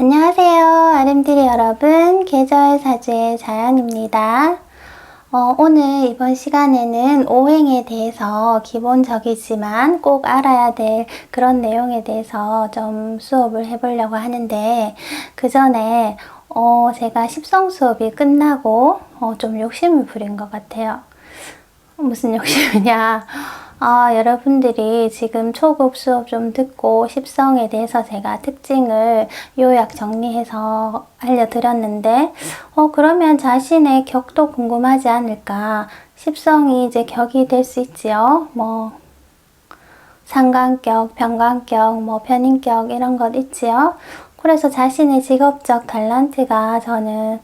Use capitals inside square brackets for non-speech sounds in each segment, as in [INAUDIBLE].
안녕하세요. 아름드리 여러분. 계절 사주의 자연입니다. 어, 오늘 이번 시간에는 오행에 대해서 기본적이지만 꼭 알아야 될 그런 내용에 대해서 좀 수업을 해보려고 하는데, 그 전에, 어, 제가 십성 수업이 끝나고, 어, 좀 욕심을 부린 것 같아요. 무슨 욕심이냐. 아, 여러분들이 지금 초급 수업 좀 듣고 십성에 대해서 제가 특징을 요약 정리해서 알려드렸는데, 어, 그러면 자신의 격도 궁금하지 않을까? 십성이 이제 격이 될 수 있지요. 뭐, 상관격, 병관격, 뭐, 편인격 이런 것 있지요. 그래서 자신의 직업적 탤런트가 저는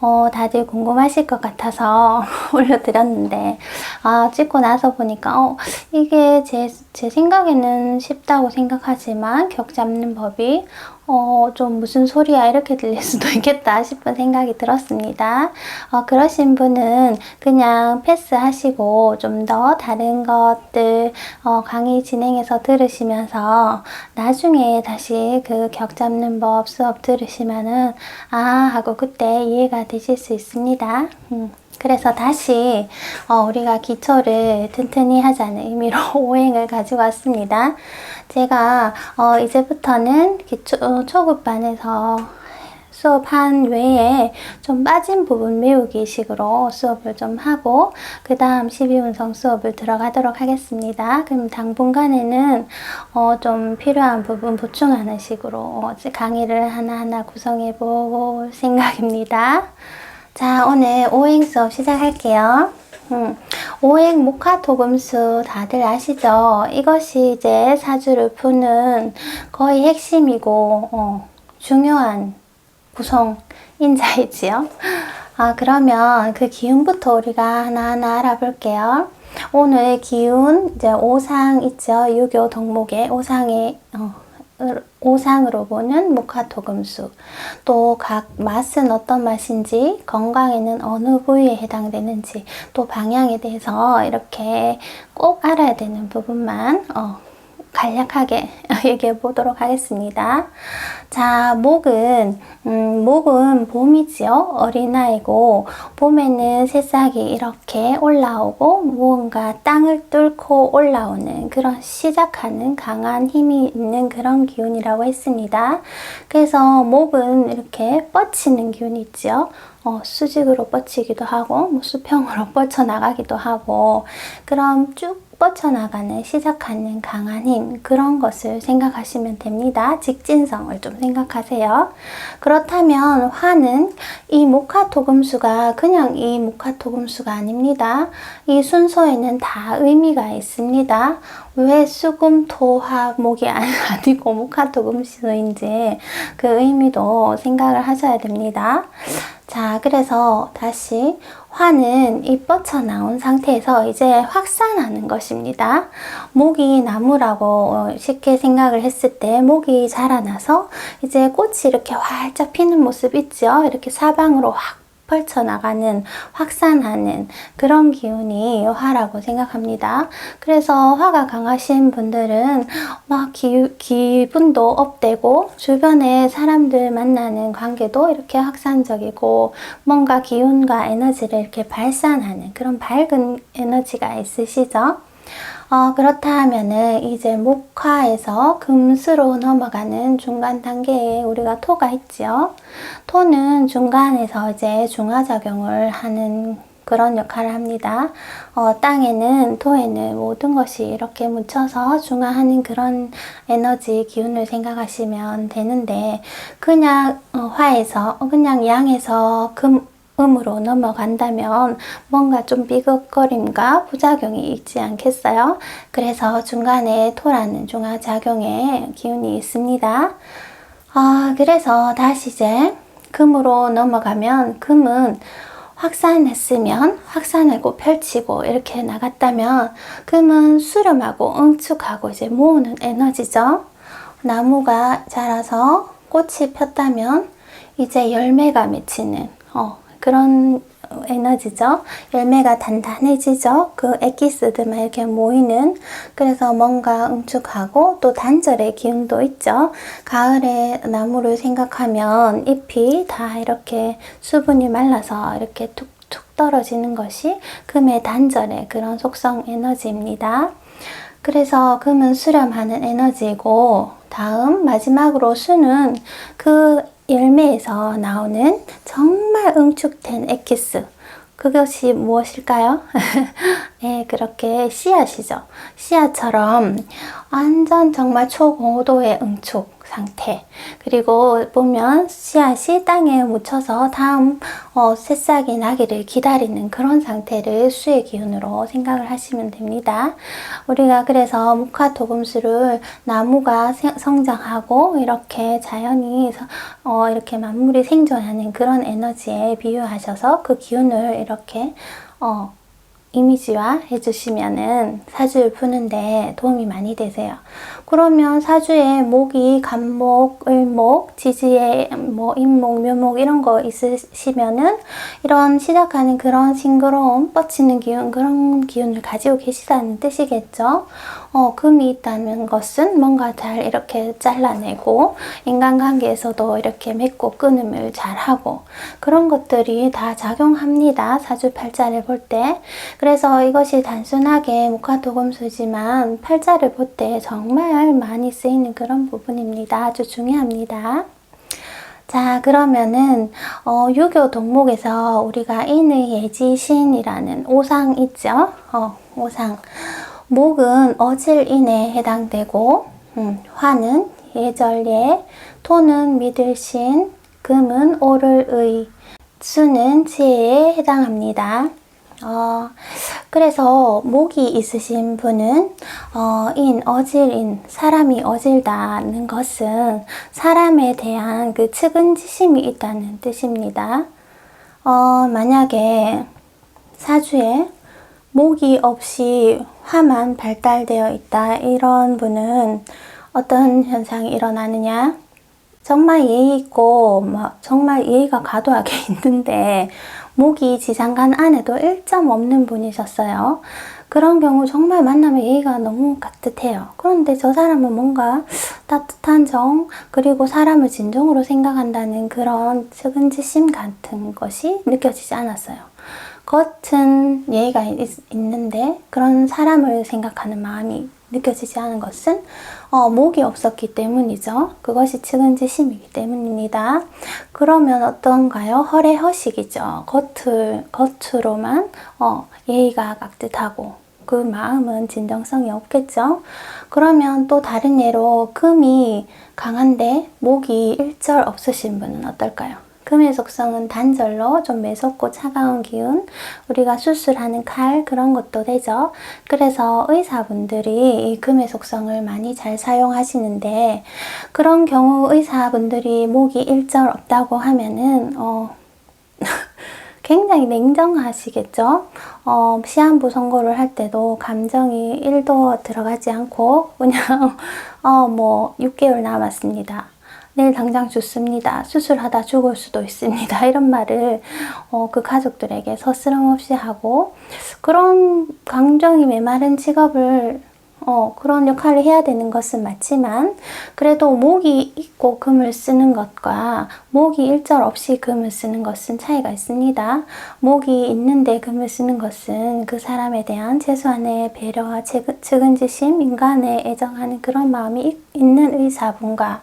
어, 다들 궁금하실 것 같아서 [LAUGHS] 올려드렸는데, 아, 찍고 나서 보니까, 어, 이게 제, 제 생각에는 쉽다고 생각하지만, 격 잡는 법이, 어, 좀 무슨 소리야, 이렇게 들릴 수도 [LAUGHS] 있겠다 싶은 생각이 들었습니다. 어, 그러신 분은 그냥 패스하시고, 좀 더 다른 것들, 어, 강의 진행해서 들으시면서, 나중에 다시 그 격 잡는 법 수업 들으시면은, 아, 하고 그때 이해가 되실 수 있습니다. 음. 그래서 다시 어, 우리가 기초를 튼튼히 하자는 의미로 [LAUGHS] 오행을 가지고 왔습니다. 제가 어, 이제부터는 기초 어, 초급반에서 수업한 외에 좀 빠진 부분 메우기 식으로 수업을 좀 하고 그 다음 12운성 수업을 들어가도록 하겠습니다. 그럼 당분간에는 어, 좀 필요한 부분 보충하는 식으로 어, 강의를 하나하나 구성해 볼 생각입니다. 자, 오늘 오행 수업 시작할게요. 음, 오행 목화토금수 다들 아시죠? 이것이 이제 사주를 푸는 거의 핵심이고, 어, 중요한 구성 인자이지요. 아, 그러면 그 기운부터 우리가 하나하나 알아볼게요. 오늘 기운, 이제 오상 있죠? 유교 덕목의 오상의, 어, 오상으로 보는 목화토금수. 또 각 맛은 어떤 맛인지 건강에는 어느 부위에 해당되는지 또 방향에 대해서 이렇게 꼭 알아야 되는 부분만 어, 간략하게 [LAUGHS] 얘기해 보도록 하겠습니다. 자, 목은, 음, 목은 봄이지요. 어린아이고, 봄에는 새싹이 이렇게 올라오고, 무언가 땅을 뚫고 올라오는 그런 시작하는 강한 힘이 있는 그런 기운이라고 했습니다. 그래서 목은 이렇게 뻗치는 기운이 있죠. 어, 수직으로 뻗치기도 하고, 뭐 수평으로 [LAUGHS] 뻗쳐나가기도 하고, 그럼 쭉 뻗쳐나가는 시작하는 강한 힘 그런 것을 생각하시면 됩니다. 직진성을 좀 생각하세요. 그렇다면 화는 이 목화토금수가 그냥 이 목화토금수가 아닙니다. 이 순서에는 다 의미가 있습니다. 왜 수금 토화 목이 [LAUGHS] 아니고 목화토금수인지 그 의미도 생각을 하셔야 됩니다. 자, 그래서 다시 화는 이 뻗쳐 나온 상태에서 이제 확산하는 것입니다. 목이 나무라고 쉽게 생각을 했을 때 목이 자라나서 이제 꽃이 이렇게 활짝 피는 모습 있죠? 이렇게 사방으로 확 펼쳐나가는, 확산하는 그런 기운이 화라고 생각합니다. 그래서 화가 강하신 분들은 막 기, 기분도 업되고, 주변에 사람들 만나는 관계도 이렇게 확산적이고, 뭔가 기운과 에너지를 이렇게 발산하는 그런 밝은 에너지가 있으시죠? 어, 그렇다 하면은 이제 목화에서 금수로 넘어가는 중간 단계에 우리가 토가 있죠. 토는 중간에서 이제 중화작용을 하는 그런 역할을 합니다. 어, 땅에는 토에는 모든 것이 이렇게 묻혀서 중화하는 그런 에너지 기운을 생각하시면 되는데 그냥 어, 화에서 그냥 양에서 금 음으로 넘어간다면 뭔가 좀 비극거림과 부작용이 있지 않겠어요? 그래서 중간에 토라는 중화작용의 기운이 있습니다. 아, 그래서 다시 이제 금으로 넘어가면 금은 확산했으면 확산하고 펼치고 이렇게 나갔다면 금은 수렴하고 응축하고 이제 모으는 에너지죠. 나무가 자라서 꽃이 폈다면 이제 열매가 맺히는 어, 그런 에너지죠. 열매가 단단해지죠. 그 엑기스들만 이렇게 모이는 그래서 뭔가 응축하고 또 단절의 기운도 있죠. 가을에 나무를 생각하면 잎이 다 이렇게 수분이 말라서 이렇게 툭툭 떨어지는 것이 금의 단절의 그런 속성 에너지입니다. 그래서 금은 수렴하는 에너지이고 다음 마지막으로 수는 그 열매에서 나오는 정말 응축된 엑기스 그것이 무엇일까요? [LAUGHS] 네, 그렇게 씨앗이죠. 씨앗처럼 완전 정말 초고도의 응축 상태. 그리고 보면 씨앗이 땅에 묻혀서 다음 어, 새싹이 나기를 기다리는 그런 상태를 수의 기운으로 생각을 하시면 됩니다. 우리가 그래서 목화토금수를 나무가 세- 성장하고 이렇게 자연이 서- 어, 이렇게 만물이 생존하는 그런 에너지에 비유하셔서 그 기운을 이렇게 어, 이미지화 해주시면은 사주를 푸는데 도움이 많이 되세요. 그러면 사주에 목이 간목, 을목, 지지에 뭐 임목, 묘목 이런 거 있으시면은 이런 시작하는 그런 싱그러움, 뻗치는 기운 그런 기운을 가지고 계시다는 뜻이겠죠. 어, 금이 있다는 것은 뭔가 잘 이렇게 잘라내고 인간관계에서도 이렇게 맺고 끊음을 잘 하고 그런 것들이 다 작용합니다. 사주 팔자를 볼 때. 그래서 이것이 단순하게 목화도금수지만 팔자를 볼 때 정말 많이 쓰이는 그런 부분입니다. 아주 중요합니다. 자, 그러면은, 어, 유교 동목에서 우리가 인의 예지신이라는 오상 있죠? 어, 오상. 목은 어질인에 해당되고, 음, 화는 예절예, 토는 믿을신, 금은 오를의, 수는 지혜에 해당합니다. 어, 그래서 목이 있으신 분은 어, 인, 어질인, 사람이 어질다는 것은 사람에 대한 그 측은지심이 있다는 뜻입니다. 어, 만약에 사주에 목이 없이 화만 발달되어 있다 이런 분은 어떤 현상이 일어나느냐? 정말 예의 있고 막 정말 예의가 과도하게 [LAUGHS] 있는데 목이 지장간 안에도 1점 없는 분이셨어요. 그런 경우 정말 만나면 예의가 너무 깍듯해요. 그런데 저 사람은 뭔가 따뜻한 정, 그리고 사람을 진정으로 생각한다는 그런 측은지심 같은 것이 느껴지지 않았어요. 겉은 예의가 있, 있는데 그런 사람을 생각하는 마음이 느껴지지 않은 것은 어, 목이 없었기 때문이죠. 그것이 측은지심이기 때문입니다. 그러면 어떤가요? 허례허식이죠. 겉을 겉으로만 어, 예의가 깍듯하고 그 마음은 진정성이 없겠죠. 그러면 또 다른 예로 금이 강한데 목이 일절 없으신 분은 어떨까요? 금의 속성은 단절로 좀 매섭고 차가운 기운, 우리가 수술하는 칼 그런 것도 되죠. 그래서 의사분들이 이 금의 속성을 많이 잘 사용하시는데 그런 경우 의사분들이 목이 일절 없다고 하면은 어 [LAUGHS] 굉장히 냉정하시겠죠. 어, 시한부 선고를 할 때도 감정이 1도 들어가지 않고 그냥 [LAUGHS] 어, 뭐 6개월 남았습니다. 내일 당장 죽습니다. 수술하다 죽을 수도 있습니다. [LAUGHS] 이런 말을 어, 그 가족들에게 서스럼 없이 하고 그런 감정이 메마른 직업을 어, 그런 역할을 해야 되는 것은 맞지만 그래도 목이 있고 금을 쓰는 것과 목이 일절 없이 금을 쓰는 것은 차이가 있습니다. 목이 있는데 금을 쓰는 것은 그 사람에 대한 최소한의 배려와 측은- 측은지심, 인간에 애정하는 그런 마음이 있- 있는 의사분과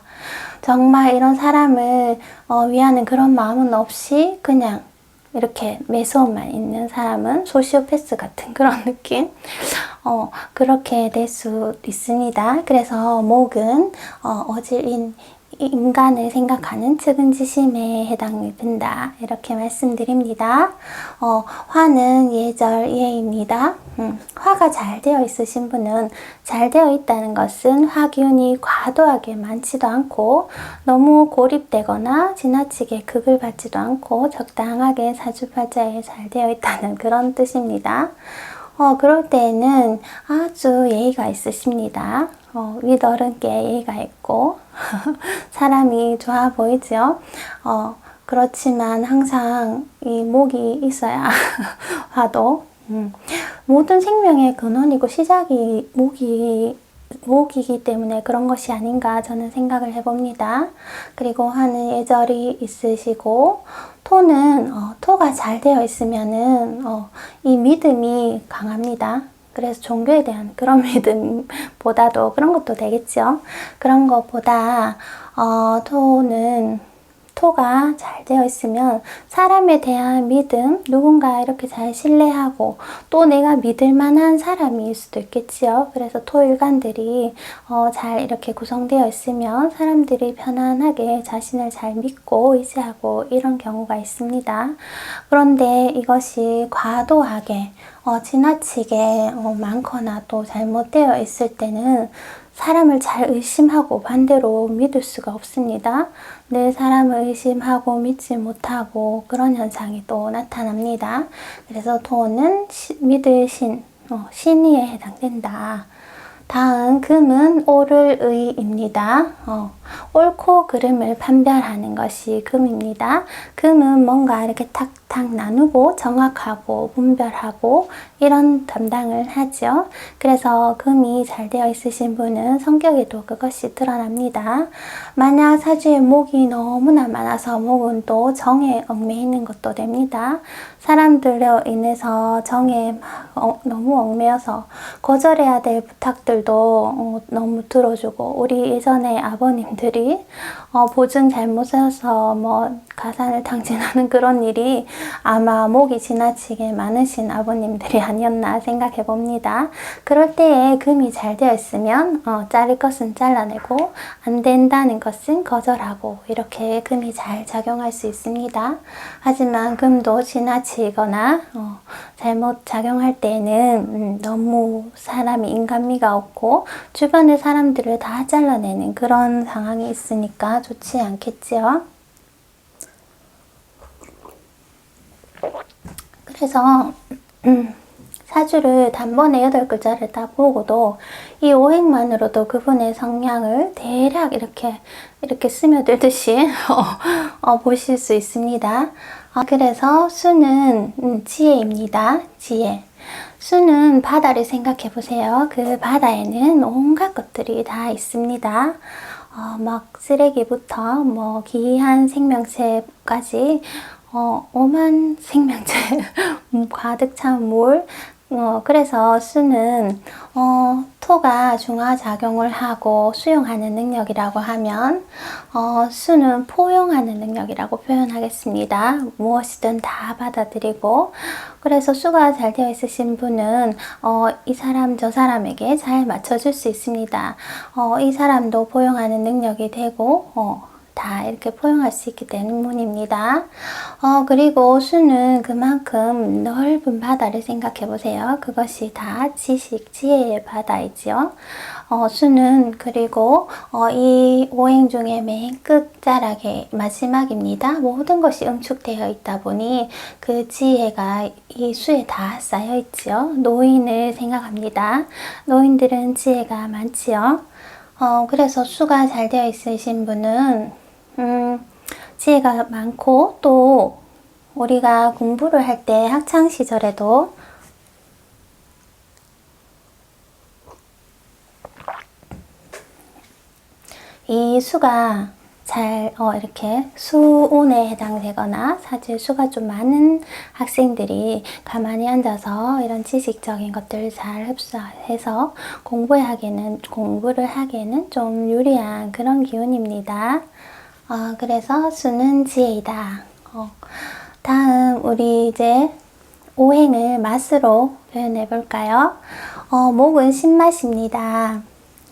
정말 이런 사람을 어, 위하는 그런 마음은 없이 그냥 이렇게 매서움만 있는 사람은 소시오패스 같은 그런 [LAUGHS] 느낌? 어, 그렇게 될 수 있습니다. 그래서 목은 어, 어질인 인간을 생각하는 측은지심에 해당이 된다. 이렇게 말씀드립니다. 어, 화는 예절 예입니다. 음, 화가 잘 되어 있으신 분은 잘 되어 있다는 것은 화기운이 과도하게 많지도 않고 너무 고립되거나 지나치게 극을 받지도 않고 적당하게 사주팔자에 잘 되어 있다는 그런 뜻입니다. 어, 그럴 때에는 아주 예의가 있으십니다. 어, 윗어른께 예의가 있고, [LAUGHS] 사람이 좋아 보이죠? 어, 그렇지만 항상 이 목이 있어야 [LAUGHS] 화도 음, 모든 생명의 근원이고 시작이 목이 목이기 때문에 그런 것이 아닌가 저는 생각을 해봅니다. 그리고 하는 예절이 있으시고 토는 어, 토가 잘 되어 있으면은 어, 이 믿음이 강합니다. 그래서 종교에 대한 그런 [LAUGHS] 믿음보다도 그런 것도 되겠죠. 그런 것보다 어, 토는 토가 잘 되어 있으면 사람에 대한 믿음, 누군가 이렇게 잘 신뢰하고 또 내가 믿을 만한 사람일 수도 있겠지요. 그래서 토일관들이 어, 잘 이렇게 구성되어 있으면 사람들이 편안하게 자신을 잘 믿고 의지하고 이런 경우가 있습니다. 그런데 이것이 과도하게 어, 지나치게 어, 많거나 또 잘못되어 있을 때는 사람을 잘 의심하고 반대로 믿을 수가 없습니다. 늘 사람을 의심하고 믿지 못하고 그런 현상이 또 나타납니다. 그래서 도는 시, 믿을 신, 어, 신의에 해당된다. 다음 금은 옳을 의입니다. 어, 옳고 그름을 판별하는 것이 금입니다. 금은 뭔가 이렇게 탁탁 나누고 정확하고 분별하고 이런 담당을 하죠. 그래서 금이 잘 되어 있으신 분은 성격에도 그것이 드러납니다. 만약 사주에 목이 너무나 많아서 목은 또 정에 얽매 있는 것도 됩니다. 사람들로 인해서 정에 막 어, 너무 얽매여서 거절해야 될 부탁들도 어, 너무 들어주고 우리 예전에 아버님들이 어, 보증 잘못 써서 뭐 가산을 [LAUGHS] 탕진하는 그런 일이 아마 목이 지나치게 많으신 아버님들이 아니었나 생각해 봅니다. 그럴 때에 금이 잘 되어 있으면 어, 자를 것은 잘라내고 안 된다는 것은 거절하고 이렇게 금이 잘 작용할 수 있습니다. 하지만 금도 지나치거나 어, 잘못 작용할 때는 음, 너무 사람이 인간미가 없고 주변의 사람들을 다 잘라내는 그런 상황이 있으니까 좋지 않겠지요. 그래서 음, 사주를 단번에 여덟 글자를 다 보고도 이 오행만으로도 그분의 성향을 대략 이렇게 이렇게 스며들듯이 [LAUGHS] 어, 어, 보실 수 있습니다. 어, 그래서 수는 음, 지혜입니다. 지혜. 수는 바다를 생각해 보세요. 그 바다에는 온갖 것들이 다 있습니다. 어, 막 쓰레기부터 뭐 기이한 생명체까지 어, 오만 생명체 [LAUGHS] 가득 찬 물. 어, 그래서 수는 어, 토가 중화작용을 하고 수용하는 능력이라고 하면 어, 수는 포용하는 능력이라고 표현하겠습니다. 무엇이든 다 받아들이고 그래서 수가 잘 되어 있으신 분은 어, 이 사람 저 사람에게 잘 맞춰줄 수 있습니다. 어, 이 사람도 포용하는 능력이 되고 어, 다 이렇게 포용할 수 있기 때문입니다. 어, 그리고 수는 그만큼 넓은 바다를 생각해 보세요. 그것이 다 지식, 지혜의 바다이지요. 어, 수는 그리고 어, 이 오행 중에 맨 끝자락의 마지막입니다. 모든 것이 응축되어 있다 보니 그 지혜가 이 수에 다 쌓여 있지요. 노인을 생각합니다. 노인들은 지혜가 많지요. 어, 그래서 수가 잘 되어 있으신 분은 음, 지혜가 많고 또 우리가 공부를 할 때 학창 시절에도 이 수가 잘 어, 이렇게 수온에 해당되거나 사실 수가 좀 많은 학생들이 가만히 앉아서 이런 지식적인 것들을 잘 흡수해서 공부하기에는 공부를 하기에는 좀 유리한 그런 기운입니다. 어, 그래서 수는 지혜이다. 어, 다음 우리 이제 오행을 맛으로 표현해 볼까요? 어, 목은 신맛입니다.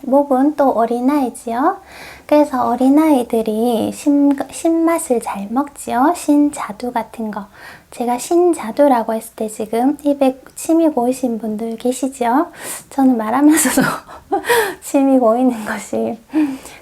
목은 또 어린아이지요. 그래서 어린아이들이 신, 신맛을 잘 먹지요. 신자두 같은 거. 제가 신자두라고 했을 때 지금 입에 침이 고이신 분들 계시죠? 저는 말하면서도 [LAUGHS] 침이 고이는 것이.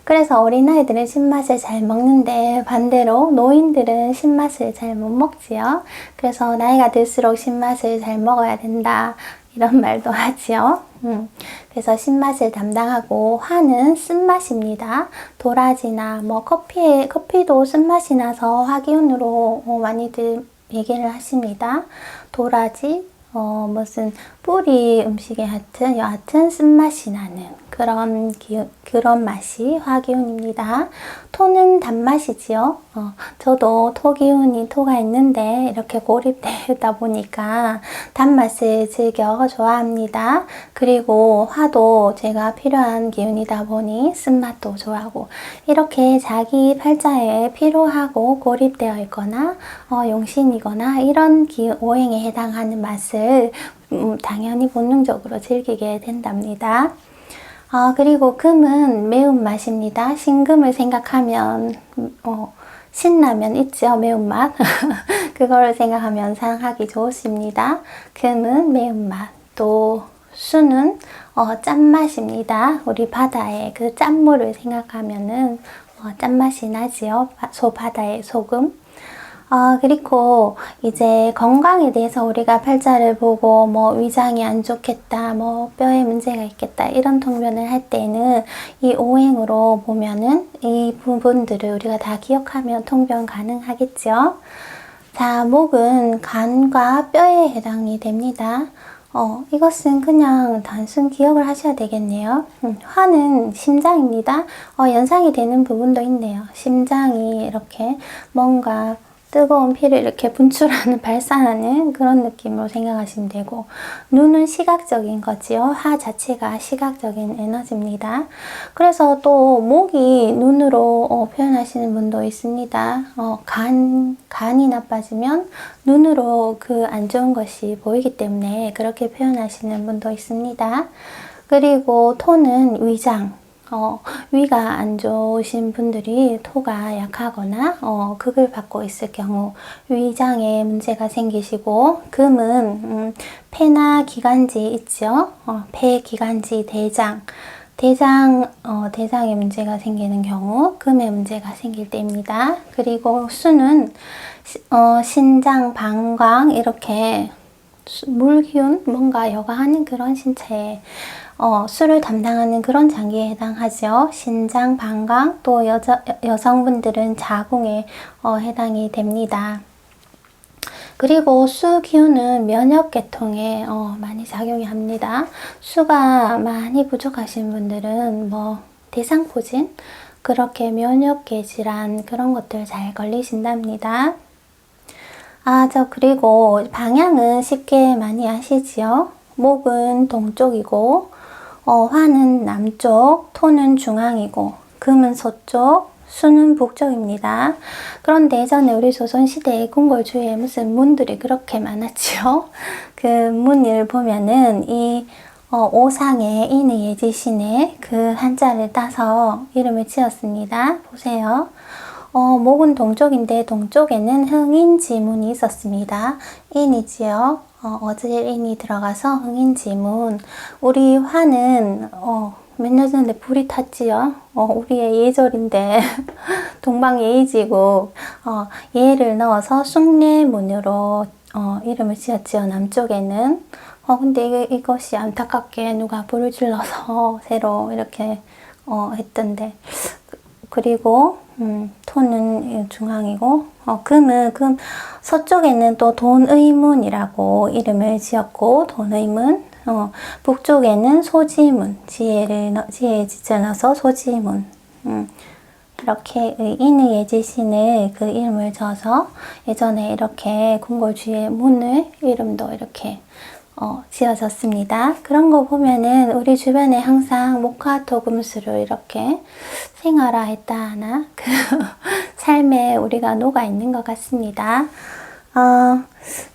그래서 어린아이들은 신맛을 잘 먹는데 반대로 노인들은 신맛을 잘 못 먹지요. 그래서 나이가 들수록 신맛을 잘 먹어야 된다. 이런 [LAUGHS] 말도 하지요. 음, 그래서 신맛을 담당하고 화는 쓴맛입니다. 도라지나 뭐 커피 커피도 쓴맛이 나서 화기운으로 어, 많이들 얘기를 하십니다. 도라지 어, 무슨 뿌리 음식에 하여튼 여하튼 쓴맛이 나는 그런 기, 그런 맛이 화기운입니다. 토는 단맛이지요. 어, 저도 토기운이 토가 있는데 이렇게 고립되다 보니까 단맛을 즐겨 좋아합니다. 그리고 화도 제가 필요한 기운이다 보니 쓴맛도 좋아하고 이렇게 자기 팔자에 필요하고 고립되어 있거나 어, 용신이거나 이런 기, 오행에 해당하는 맛을 음, 당연히 본능적으로 즐기게 된답니다. 아, 그리고 금은 매운맛입니다. 신금을 생각하면, 음, 어, 신라면 있죠? 매운맛. [LAUGHS] 그거를 생각하면 상하기 좋습니다. 금은 매운맛. 또, 수는, 어, 짠맛입니다. 우리 바다의 그 짠물을 생각하면은, 어, 짠맛이 나지요? 바- 소바다의 소금. 아, 그리고 이제 건강에 대해서 우리가 팔자를 보고 뭐 위장이 안 좋겠다, 뭐 뼈에 문제가 있겠다, 이런 통변을 할 때는 이 오행으로 보면은 이 부분들을 우리가 다 기억하면 통변 가능하겠죠. 자, 목은 간과 뼈에 해당이 됩니다. 어, 이것은 그냥 단순 기억을 하셔야 되겠네요. 음, 화는 심장입니다. 어, 연상이 되는 부분도 있네요. 심장이 이렇게 뭔가 뜨거운 피를 이렇게 분출하는, 발산하는 그런 느낌으로 생각하시면 되고, 눈은 시각적인 거지요. 화 자체가 시각적인 에너지입니다. 그래서 또 목이 눈으로 어, 표현하시는 분도 있습니다. 어, 간, 간이 나빠지면 눈으로 그 안 좋은 것이 보이기 때문에 그렇게 표현하시는 분도 있습니다. 그리고 토는 위장, 어, 위가 안 좋으신 분들이 토가 약하거나 어, 극을 받고 있을 경우 위장에 문제가 생기시고 금은 음, 폐나 기관지 있죠. 어, 폐, 기관지, 대장. 대장, 어, 대장에 문제가 생기는 경우 금에 문제가 생길 때입니다. 그리고 수는 시- 어, 신장, 방광 이렇게 수- 물기운 뭔가 여과하는 그런 신체에 어, 수를 담당하는 그런 장기에 해당하죠. 신장, 방광, 또 여자, 여- 여성분들은 자궁에 어, 해당이 됩니다. 그리고 수 기운은 면역 계통에 어, 많이 작용이 합니다. 수가 많이 부족하신 분들은 뭐 대상포진 그렇게 면역계 질환 그런 것들 잘 걸리신답니다. 아, 저 그리고 방향은 쉽게 많이 아시지요? 목은 동쪽이고 어, 화는 남쪽, 토는 중앙이고 금은 서쪽, 수는 북쪽입니다. 그런데 예전에 우리 조선시대에 궁궐주에 무슨 문들이 그렇게 많았지요? [LAUGHS] 그 문을 보면은 이 어, 오상에 인의 예지신에 그 한자를 따서 이름을 지었습니다. 보세요. 어, 목은 동쪽인데 동쪽에는 흥인지문이 있었습니다. 인이지요. 어, 어질인이 들어가서 흥인지문. 우리 화는 어, 몇년 전에 불이 탔지요. 어, 우리의 예절인데 [LAUGHS] 동방 예의지고 어, 예를 넣어서 숭례문으로 어, 이름을 지었지요. 남쪽에는. 어, 근데 이게, 이것이 안타깝게 누가 불을 질러서 [LAUGHS] 새로 이렇게 어, 했던데. 그리고 음, 토는 중앙이고 어, 금은 금 서쪽에는 또 돈의문이라고 이름을 지었고 돈의문 어, 북쪽에는 소지문 지혜를 넣- 지혜에 지쳐넣어서 소지문. 음, 이렇게 인의 예지신을 그 이름을 져서 예전에 이렇게 궁궐주의 문을 이름도 이렇게 어, 지어졌습니다. 그런 거 보면은 우리 주변에 항상 목화토금수로 이렇게 생활화했다 하나 [LAUGHS] 그 삶에 우리가 녹아 있는 것 같습니다. 어,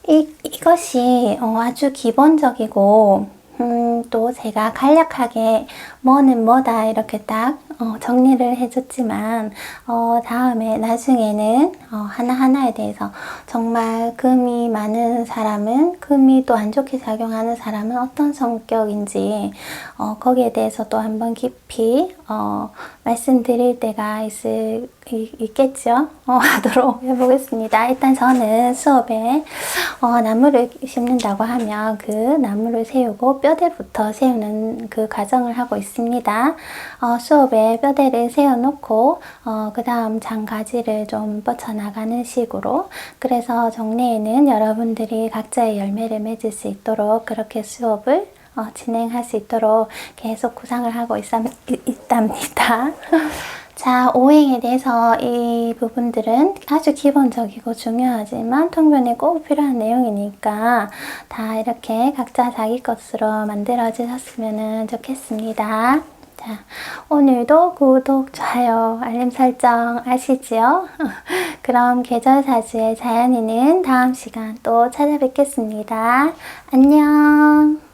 이, 이것이 어, 아주 기본적이고 음, 또 제가 간략하게 뭐는 뭐다 이렇게 딱 어, 정리를 해줬지만 어, 다음에 나중에는 어, 하나하나에 대해서 정말 금이 많은 사람은 금이 또 안 좋게 작용하는 사람은 어떤 성격인지 어, 거기에 대해서 또 한번 깊이 어, 말씀드릴 때가 있을, 이- 있겠죠? 어, [LAUGHS] 하도록 해보겠습니다. 일단 저는 수업에 어, 나무를 심는다고 하면 그 나무를 세우고 뼈대부터 세우는 그 과정을 하고 있습니다. 어, 수업에 뼈대를 세워놓고 어, 그 다음 장가지를 좀 뻗쳐나가는 식으로 그래서 정례에는 여러분들이 각자의 열매를 맺을 수 있도록 그렇게 수업을 어, 진행할 수 있도록 계속 구상을 하고 있, 있답니다. [LAUGHS] 자, 오행에 대해서 이 부분들은 아주 기본적이고 중요하지만 통변에 꼭 필요한 내용이니까 다 이렇게 각자 자기 것으로 만들어 주셨으면 좋겠습니다. 자, 오늘도 구독, 좋아요, 알림 설정 아시지요? [LAUGHS] 그럼 계절사주의 자연이는 다음 시간 또 찾아뵙겠습니다. 안녕!